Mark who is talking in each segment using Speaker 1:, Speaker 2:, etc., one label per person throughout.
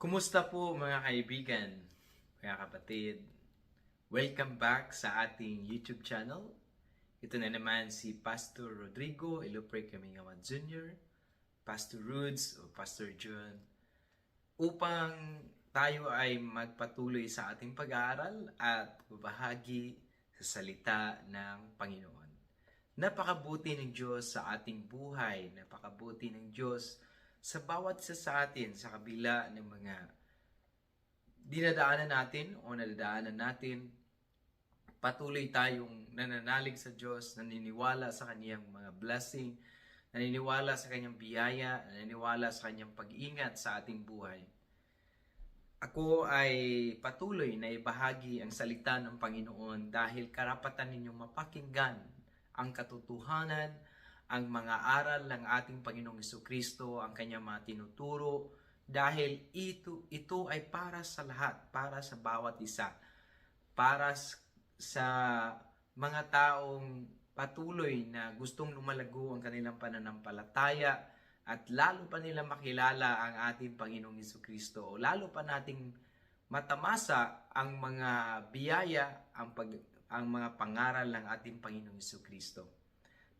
Speaker 1: Kumusta po mga kaibigan, mga kapatid? Welcome back sa ating YouTube channel. Ito na naman si Pastor Rodrigo Ilupre Kamingawan Jr., Pastor Rudes o Pastor John, upang tayo ay magpatuloy sa ating pag-aaral at bahagi sa salita ng Panginoon. Napakabuti ng Diyos sa ating buhay, napakabuti ng Diyos sa bawat isa sa atin sa kabila ng mga dinadaanan natin o nadadaanan natin, patuloy tayong nananalig sa Diyos, naniniwala sa Kanyang mga blessing, naniniwala sa Kanyang biyaya, naniniwala sa Kanyang pag-ingat sa ating buhay. Ako ay patuloy na ibahagi ang salita ng Panginoon dahil karapatan ninyong mapakinggan ang katotohanan, ang mga aral ng ating Panginoong Kristo, ang kanyang mga tinuturo, dahil ito, ito ay para sa lahat, para sa bawat isa, para sa mga taong patuloy na gustong lumalago ang kanilang pananampalataya at lalo pa nila makilala ang ating Panginoong Kristo o lalo pa nating matamasa ang mga biyaya, ang, pag, ang mga pangaral ng ating Panginoong Kristo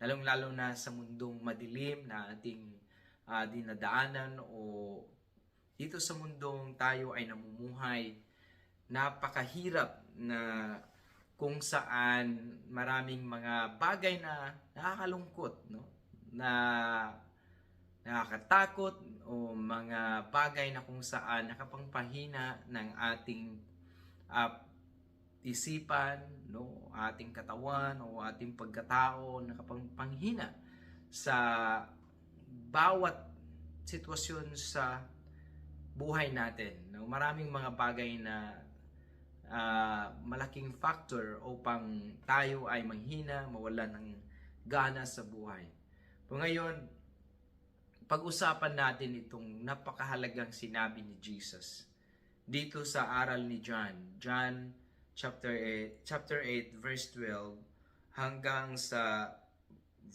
Speaker 1: lalong-lalo na sa mundong madilim na ating ah, dinadaanan o dito sa mundong tayo ay namumuhay, napakahirap na kung saan maraming mga bagay na nakakalungkot, no? na nakakatakot o mga bagay na kung saan nakapangpahina ng ating ah, isipan, no, ating katawan o ating pagkatao nakapangpanghina sa bawat sitwasyon sa buhay natin. No? Maraming mga bagay na ah, malaking factor upang tayo ay manghina, mawalan ng gana sa buhay. So ngayon, pag-usapan natin itong napakahalagang sinabi ni Jesus dito sa aral ni John. John chapter 8, chapter 8 verse 12 hanggang sa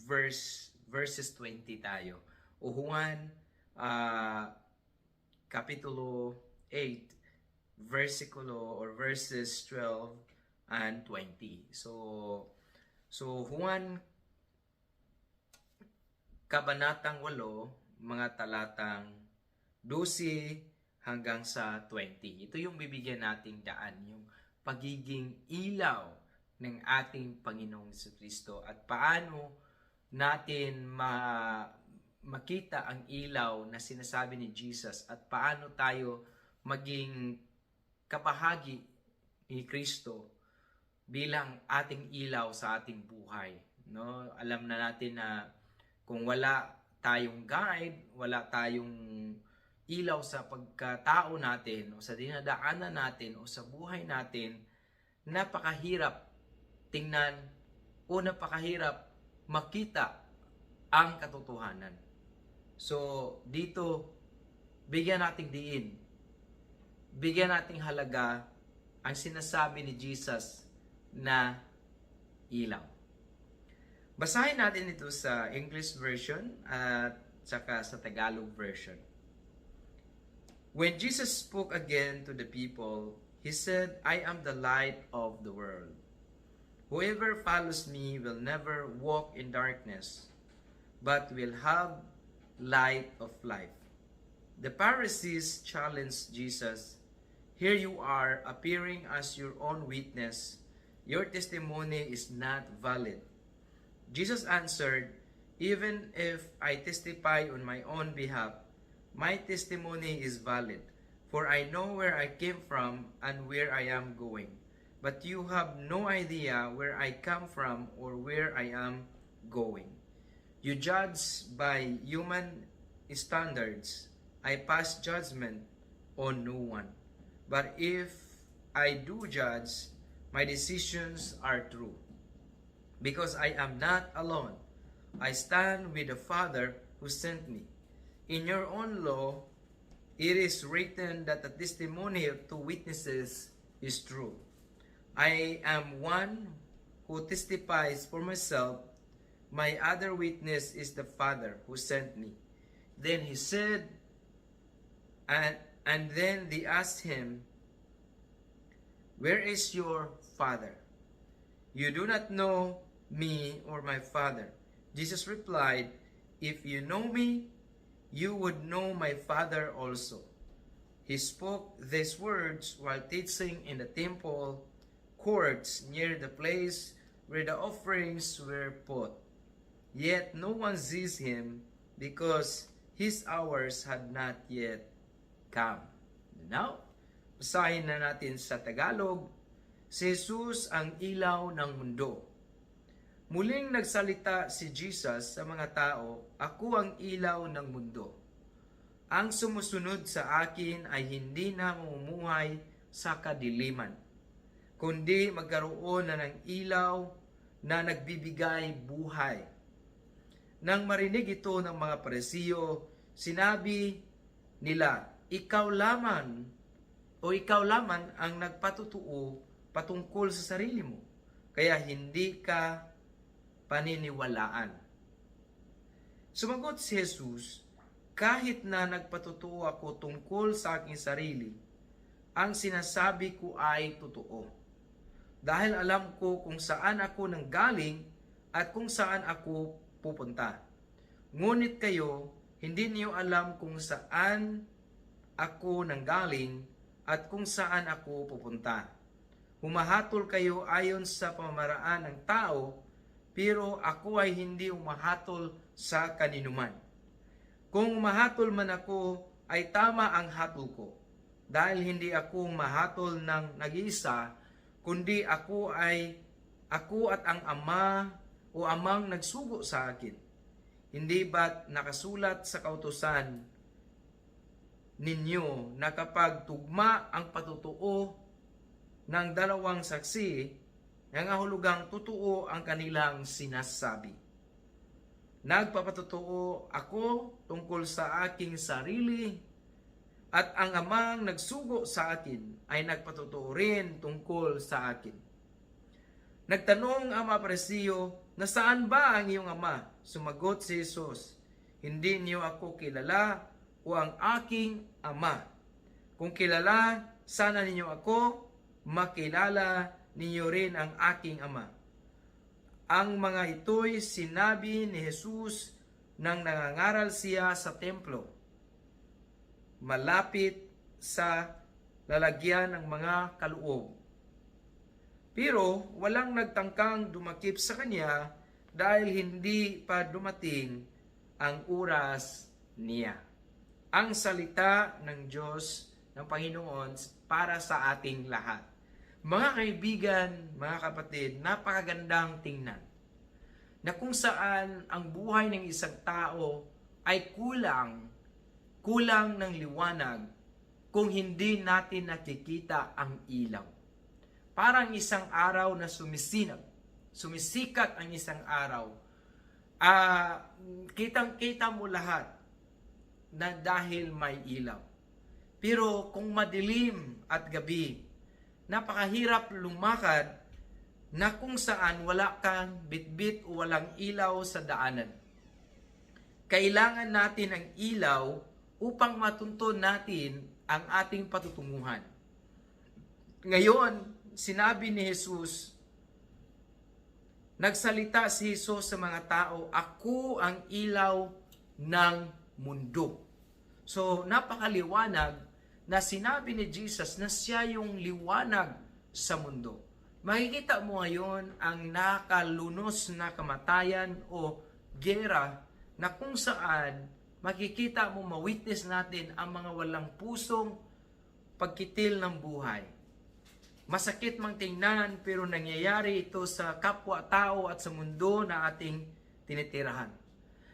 Speaker 1: verse verses 20 tayo. O Juan ah, kapitulo 8 versikulo or verses 12 and 20. So so Juan kabanatang 8 mga talatang 12 hanggang sa 20. Ito yung bibigyan nating daan, yung pagiging ilaw ng ating Panginoong Kristo at paano natin ma makita ang ilaw na sinasabi ni Jesus at paano tayo maging kabahagi ni Kristo bilang ating ilaw sa ating buhay no? Alam na natin na kung wala tayong guide wala tayong ilaw sa pagkatao natin o sa dinadaanan natin o sa buhay natin, napakahirap tingnan o napakahirap makita ang katotohanan. So, dito, bigyan nating diin. Bigyan nating halaga ang sinasabi ni Jesus na ilaw. Basahin natin ito sa English version at saka sa Tagalog version. When Jesus spoke again to the people, he said, I am the light of the world. Whoever follows me will never walk in darkness, but will have light of life. The Pharisees challenged Jesus, Here you are appearing as your own witness. Your testimony is not valid. Jesus answered, Even if I testify on my own behalf, my testimony is valid, for I know where I came from and where I am going. But you have no idea where I come from or where I am going. You judge by human standards. I pass judgment on no one. But if I do judge, my decisions are true. Because I am not alone. I stand with the Father who sent me. In your own law, it is written that the testimony of two witnesses is true. I am one who testifies for myself. My other witness is the Father who sent me. Then he said, and And then they asked him, Where is your father? You do not know me or my father. Jesus replied, If you know me, you would know my father also. He spoke these words while teaching in the temple courts near the place where the offerings were put. Yet no one sees him because his hours had not yet come. Now, basahin na natin sa Tagalog, si Jesus ang ilaw ng mundo. Muling nagsalita si Jesus sa mga tao, Ako ang ilaw ng mundo. Ang sumusunod sa akin ay hindi na mamumuhay sa kadiliman, kundi magkaroon na ng ilaw na nagbibigay buhay. Nang marinig ito ng mga paresiyo, sinabi nila, Ikaw lamang o ikaw lamang ang nagpatutuo patungkol sa sarili mo, kaya hindi ka paniniwalaan. Sumagot si Jesus, kahit na nagpatutuo ako tungkol sa aking sarili, ang sinasabi ko ay totoo. Dahil alam ko kung saan ako nanggaling at kung saan ako pupunta. Ngunit kayo, hindi niyo alam kung saan ako nanggaling at kung saan ako pupunta. Humahatol kayo ayon sa pamamaraan ng tao, pero ako ay hindi umahatol sa kaninuman. Kung umahatol man ako, ay tama ang hatol ko. Dahil hindi ako mahatol ng nag-iisa, kundi ako ay ako at ang ama o amang nagsugo sa akin. Hindi ba't nakasulat sa kautosan ninyo na kapag tugma ang patutuo ng dalawang saksi, nangahulugang totoo ang kanilang sinasabi. Nagpapatutuo ako tungkol sa aking sarili at ang amang nagsugo sa akin ay nagpatutuo rin tungkol sa akin. Nagtanong ang mga paresiyo, nasaan ba ang iyong ama? Sumagot si Jesus, hindi niyo ako kilala o ang aking ama. Kung kilala sana ninyo ako, makilala ninyo rin ang aking ama. Ang mga ito'y sinabi ni Jesus nang nangangaral siya sa templo, malapit sa lalagyan ng mga kaluog. Pero walang nagtangkang dumakip sa kanya dahil hindi pa dumating ang oras niya. Ang salita ng Diyos ng Panginoon para sa ating lahat. Mga kaibigan, mga kapatid, napakagandang tingnan na kung saan ang buhay ng isang tao ay kulang, kulang ng liwanag kung hindi natin nakikita ang ilaw. Parang isang araw na sumisinag, sumisikat ang isang araw. Ah, kitang-kita mo lahat na dahil may ilaw. Pero kung madilim at gabi, napakahirap lumakad na kung saan wala kang bitbit o walang ilaw sa daanan. Kailangan natin ang ilaw upang matunton natin ang ating patutunguhan. Ngayon, sinabi ni Jesus, nagsalita si Jesus sa mga tao, Ako ang ilaw ng mundo. So, napakaliwanag na sinabi ni Jesus na siya yung liwanag sa mundo. Makikita mo ngayon ang nakalunos na kamatayan o gera na kung saan makikita mo, mawitness natin ang mga walang pusong pagkitil ng buhay. Masakit mang tingnan pero nangyayari ito sa kapwa-tao at sa mundo na ating tinitirahan.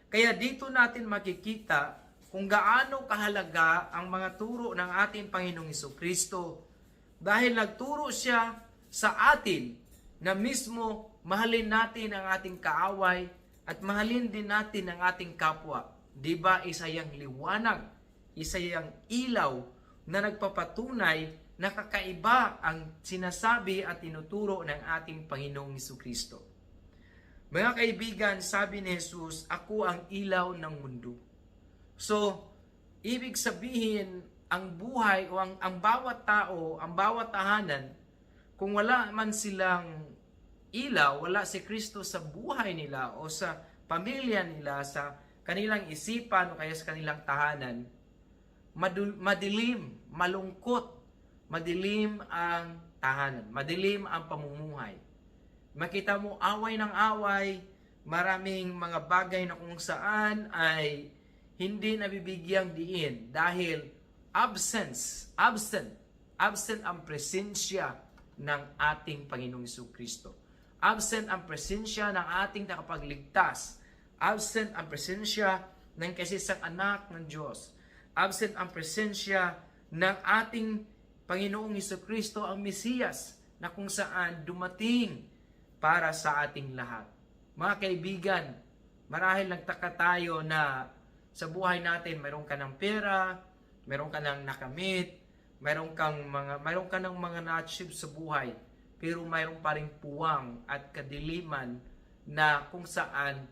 Speaker 1: Kaya dito natin makikita kung gaano kahalaga ang mga turo ng ating Panginoong Iso Kristo dahil nagturo siya sa atin na mismo mahalin natin ang ating kaaway at mahalin din natin ang ating kapwa. Di ba isa yung liwanag, isa yung ilaw na nagpapatunay na kakaiba ang sinasabi at tinuturo ng ating Panginoong Iso Kristo. Mga kaibigan, sabi ni Jesus, ako ang ilaw ng mundo. So, ibig sabihin, ang buhay o ang, ang bawat tao, ang bawat tahanan, kung wala man silang ilaw, wala si Kristo sa buhay nila o sa pamilya nila, sa kanilang isipan o kaya sa kanilang tahanan, madul- madilim, malungkot, madilim ang tahanan, madilim ang pamumuhay. Makita mo away ng away, maraming mga bagay na kung saan ay hindi nabibigyang diin dahil absence, absent, absent ang presensya ng ating Panginoong Hesus Kristo. Absent ang presensya ng ating nakapagligtas. Absent ang presensya ng kasisang anak ng Diyos. Absent ang presensya ng ating Panginoong Hesus Kristo ang Mesiyas na kung saan dumating para sa ating lahat. Mga kaibigan, marahil nagtaka tayo na sa buhay natin mayroon ka ng pera, mayroon ka ng nakamit, mayroon kang mga mayroon ka ng mga na-achieve sa buhay, pero mayroon pa ring puwang at kadiliman na kung saan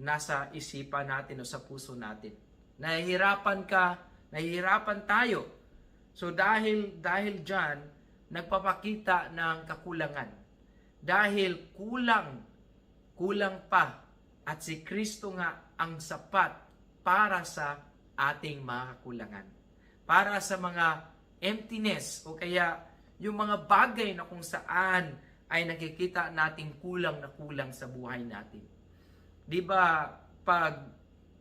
Speaker 1: nasa isipan natin o sa puso natin. Nahihirapan ka, nahihirapan tayo. So dahil dahil diyan nagpapakita ng kakulangan. Dahil kulang kulang pa at si Kristo nga ang sapat para sa ating mga kakulangan. Para sa mga emptiness o kaya yung mga bagay na kung saan ay nakikita nating kulang na kulang sa buhay natin. 'Di ba pag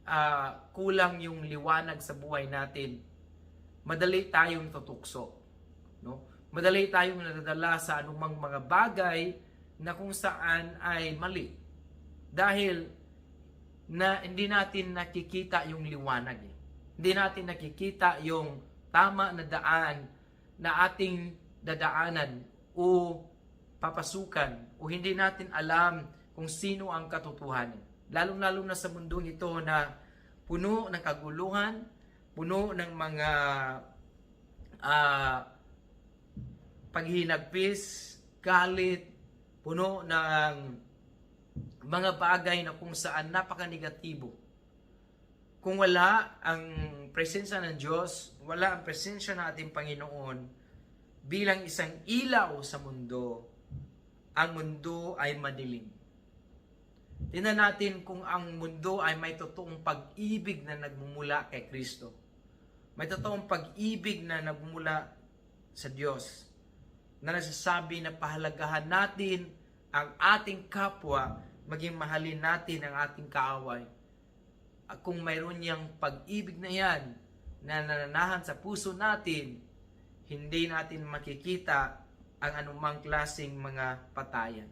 Speaker 1: ah, kulang yung liwanag sa buhay natin, madali tayong tutukso, no? Madali tayong nadadala sa anumang mga bagay na kung saan ay mali. Dahil na hindi natin nakikita yung liwanag. Eh. Hindi natin nakikita yung tama na daan na ating dadaanan o papasukan o hindi natin alam kung sino ang katotohanan. Lalong-lalo na sa mundong ito na puno ng kaguluhan, puno ng mga ah, paghinagpis, galit, puno ng mga bagay na kung saan napaka-negatibo. Kung wala ang presensya ng Diyos, wala ang presensya ng ating Panginoon bilang isang ilaw sa mundo, ang mundo ay madilim. Tingnan natin kung ang mundo ay may totoong pag-ibig na nagmumula kay Kristo. May totoong pag-ibig na nagmumula sa Diyos na nagsasabi na pahalagahan natin ang ating kapwa, maging mahalin natin ang ating kaaway. At kung mayroon niyang pag-ibig na yan na nananahan sa puso natin, hindi natin makikita ang anumang klasing mga patayan.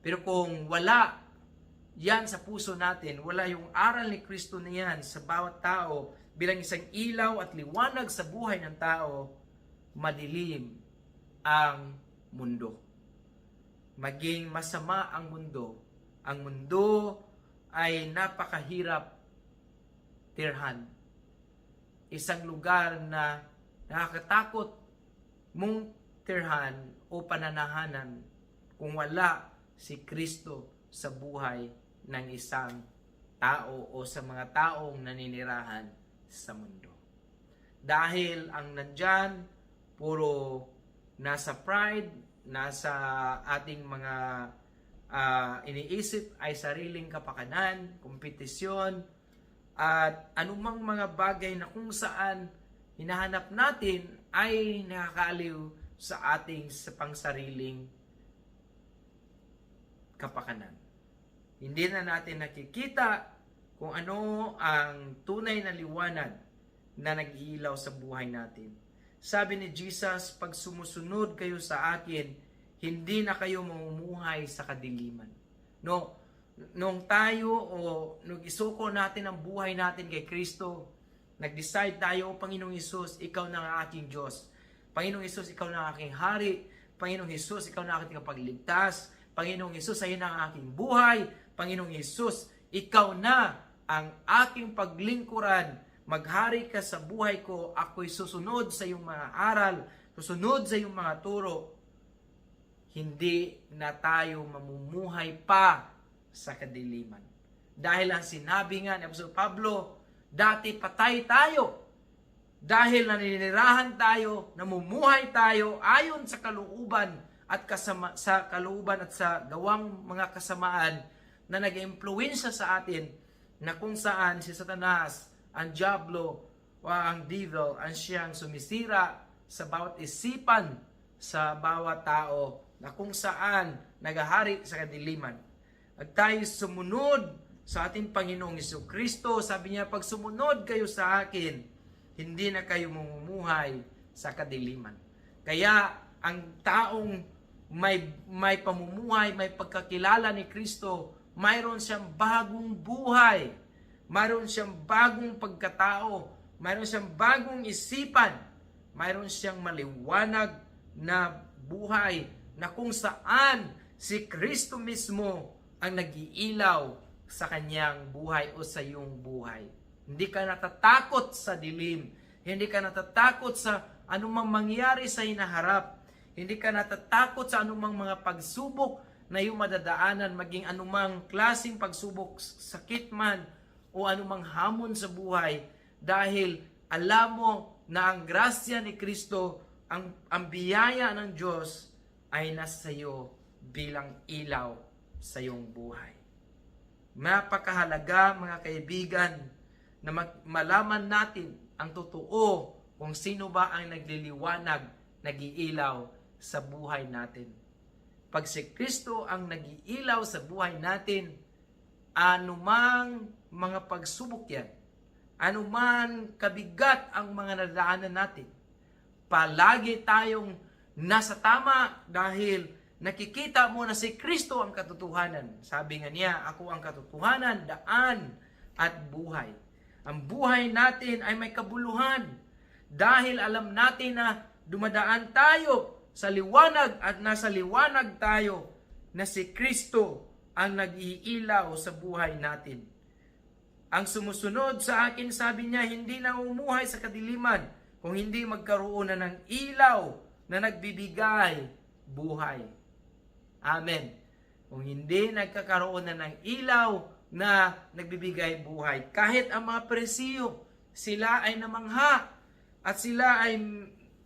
Speaker 1: Pero kung wala yan sa puso natin, wala yung aral ni Kristo na yan sa bawat tao bilang isang ilaw at liwanag sa buhay ng tao, madilim ang mundo. Maging masama ang mundo. Ang mundo ay napakahirap tirhan. Isang lugar na nakakatakot mong tirhan o pananahanan kung wala si Kristo sa buhay ng isang tao o sa mga taong naninirahan sa mundo. Dahil ang nandyan, puro nasa pride, nasa ating mga ah, iniisip ay sariling kapakanan, kompetisyon, at anumang mga bagay na kung saan hinahanap natin ay nakakaaliw sa ating sa pangsariling kapakanan. Hindi na natin nakikita kung ano ang tunay na liwanag na nag-iilaw sa buhay natin. Sabi ni Jesus, pag sumusunod kayo sa akin, hindi na kayo mamumuhay sa kadiliman. No, nung tayo o nung isuko natin ang buhay natin kay Kristo, nag-decide tayo, o Panginoong Isus, ikaw na ang aking Diyos. Panginoong Isus, ikaw na ang aking hari. Panginoong Isus, ikaw na ang aking kapagligtas. Panginoong Isus, ayun na ang aking buhay. Panginoong Isus, ikaw na ang aking paglingkuran. Maghari ka sa buhay ko. Ako'y susunod sa iyong mga aral. Susunod sa iyong mga turo. Hindi na tayo mamumuhay pa sa kadiliman. Dahil ang sinabi nga ni Apostol Pablo, dati patay tayo. dahil naninirahan tayo, namumuhay tayo ayon sa kalooban at kasama, sa kalooban at sa gawang mga kasamaan na nag-impluensya sa atin na kung saan si Satanas, ang Diablo, o ang Devil, ang siyang sumisira sa bawat isipan sa bawat tao na kung saan nagahari sa kadiliman. At tayo sumunod sa ating Panginoong Iso Kristo, sabi niya, pag sumunod kayo sa akin, hindi na kayo mamumuhay sa kadiliman. Kaya ang taong may, may pamumuhay, may pagkakilala ni Kristo, mayroon siyang bagong buhay, mayroon siyang bagong pagkatao, mayroon siyang bagong isipan, mayroon siyang maliwanag na buhay na kung saan si Kristo mismo ang nagiilaw sa kanyang buhay o sa iyong buhay. Hindi ka natatakot sa dilim. Hindi ka natatakot sa anumang mangyari sa hinaharap. Hindi ka natatakot sa anumang mga pagsubok na iyong madadaanan, maging anumang klasing pagsubok, sakit man, o anumang hamon sa buhay. Dahil alam mo na ang grasya ni Kristo, ang, ang biyaya ng Diyos ay nasa iyo bilang ilaw sa iyong buhay. Napakahalaga mga kaibigan na malaman natin ang totoo kung sino ba ang nagliliwanag, nagiilaw sa buhay natin. Pag si Kristo ang nagiilaw sa buhay natin, anumang mga pagsubok yan, anuman kabigat ang mga nadaanan natin, palagi tayong nasa tama dahil nakikita mo na si Kristo ang katotohanan. Sabi nga niya, ako ang katotohanan, daan at buhay. Ang buhay natin ay may kabuluhan dahil alam natin na dumadaan tayo sa liwanag at nasa liwanag tayo na si Kristo ang nag-iilaw sa buhay natin. Ang sumusunod sa akin, sabi niya, hindi na umuhay sa kadiliman kung hindi magkaroon na ng ilaw na nagbibigay buhay. Amen. Kung hindi nagkakaroon na ng ilaw na nagbibigay buhay. Kahit ang mga presiyo, sila ay namangha at sila ay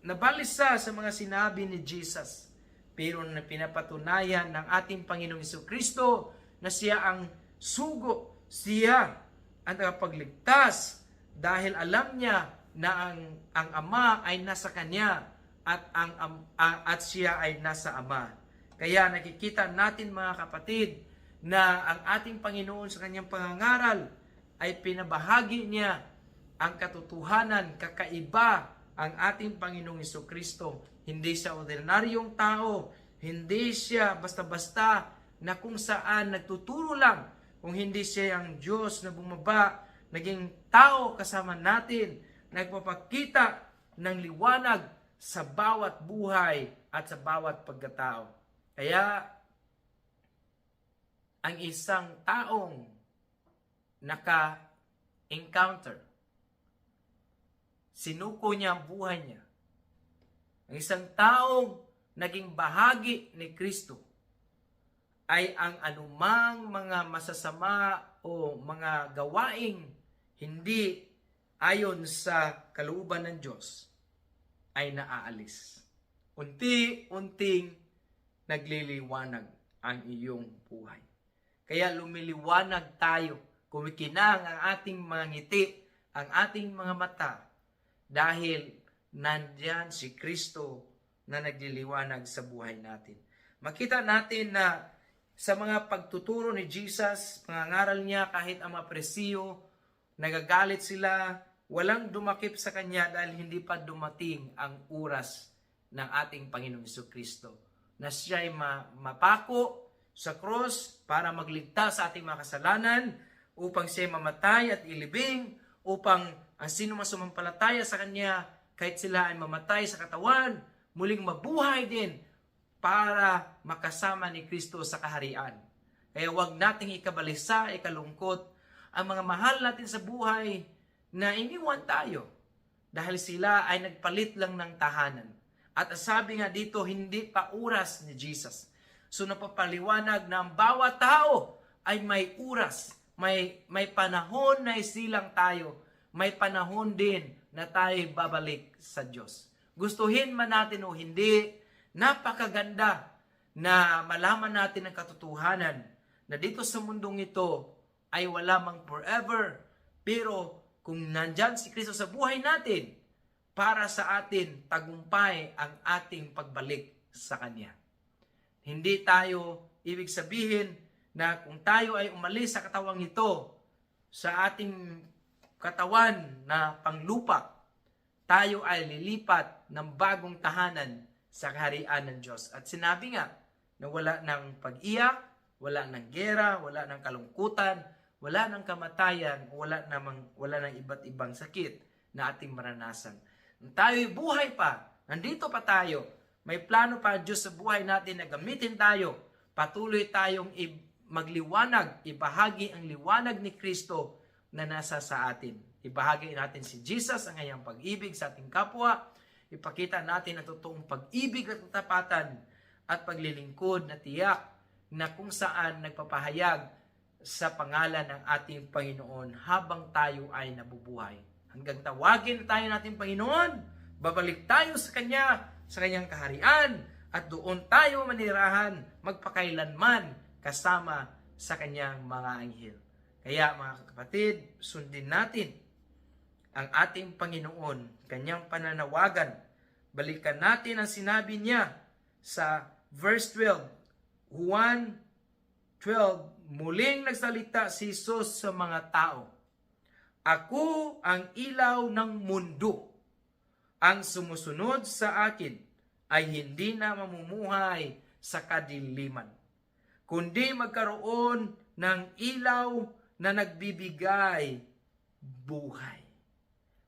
Speaker 1: nabalisa sa mga sinabi ni Jesus. Pero na pinapatunayan ng ating Panginoong Kristo na siya ang sugo, siya ang tagapagligtas dahil alam niya na ang, ang Ama ay nasa Kanya at, ang, ang, at siya ay nasa Ama. Kaya nakikita natin mga kapatid na ang ating Panginoon sa kanyang pangangaral ay pinabahagi niya ang katotohanan, kakaiba ang ating Panginoong Iso Kristo. Hindi siya ordinaryong tao, hindi siya basta-basta na kung saan nagtuturo lang, kung hindi siya ang Diyos na bumaba, naging tao kasama natin, nagpapakita ng liwanag sa bawat buhay at sa bawat pagkatao. Kaya, ang isang taong naka-encounter, sinuko niya ang buhay niya. Ang isang taong naging bahagi ni Kristo ay ang anumang mga masasama o mga gawaing hindi ayon sa kalooban ng Diyos ay naaalis. Unti-unting nagliliwanag ang iyong buhay. Kaya lumiliwanag tayo, kumikinang ang ating mga ngiti, ang ating mga mata, dahil nandyan si Kristo na nagliliwanag sa buhay natin. Makita natin na sa mga pagtuturo ni Jesus, pangangaral niya kahit ang mga presiyo, nagagalit sila, walang dumakip sa kanya dahil hindi pa dumating ang oras ng ating Panginoong Iso Kristo na siya ay ma- mapako sa cross para magligtas sa ating mga kasalanan upang siya mamatay at ilibing upang ang sino man sumampalataya sa Kanya kahit sila ay mamatay sa katawan muling mabuhay din para makasama ni Kristo sa kaharian. Kaya huwag nating ikabalisa, ikalungkot ang mga mahal natin sa buhay na iniwan tayo dahil sila ay nagpalit lang ng tahanan. At sabi nga dito, hindi pa oras ni Jesus. So napapaliwanag na ang bawat tao ay may oras, may, may panahon na isilang tayo, may panahon din na tayo babalik sa Diyos. Gustuhin man natin o hindi, napakaganda na malaman natin ang katotohanan na dito sa mundong ito ay wala mang forever. Pero kung nandyan si Kristo sa buhay natin, para sa atin tagumpay ang ating pagbalik sa Kanya. Hindi tayo, ibig sabihin na kung tayo ay umalis sa katawang ito, sa ating katawan na panglupa, tayo ay lilipat ng bagong tahanan sa kaharian ng Diyos. At sinabi nga na wala ng pag-iyak, wala ng gera, wala ng kalungkutan, wala ng kamatayan, wala namang wala ng iba't ibang sakit na ating maranasan. Tayo'y buhay pa, nandito pa tayo, may plano pa Diyos sa buhay natin na gamitin tayo, patuloy tayong magliwanag, ibahagi ang liwanag ni Kristo na nasa sa atin. Ibahagi natin si Jesus ang kanyang pag-ibig sa ating kapwa, ipakita natin ang totoong pag-ibig at katapatan at paglilingkod na tiyak na kung saan nagpapahayag sa pangalan ng ating Panginoon habang tayo ay nabubuhay. Hanggang tawagin tayo natin Panginoon, babalik tayo sa Kanya, sa Kanyang kaharian, at doon tayo manirahan magpakailanman kasama sa Kanyang mga anghel. Kaya mga kapatid, sundin natin ang ating Panginoon, Kanyang pananawagan. Balikan natin ang sinabi niya sa verse 12. Juan 12, muling nagsalita si Jesus sa mga tao. Ako ang ilaw ng mundo. Ang sumusunod sa akin ay hindi na mamumuhay sa kadiliman, kundi magkaroon ng ilaw na nagbibigay buhay.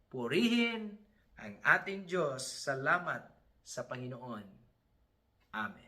Speaker 1: Purihin ang ating Diyos. Salamat sa Panginoon. Amen.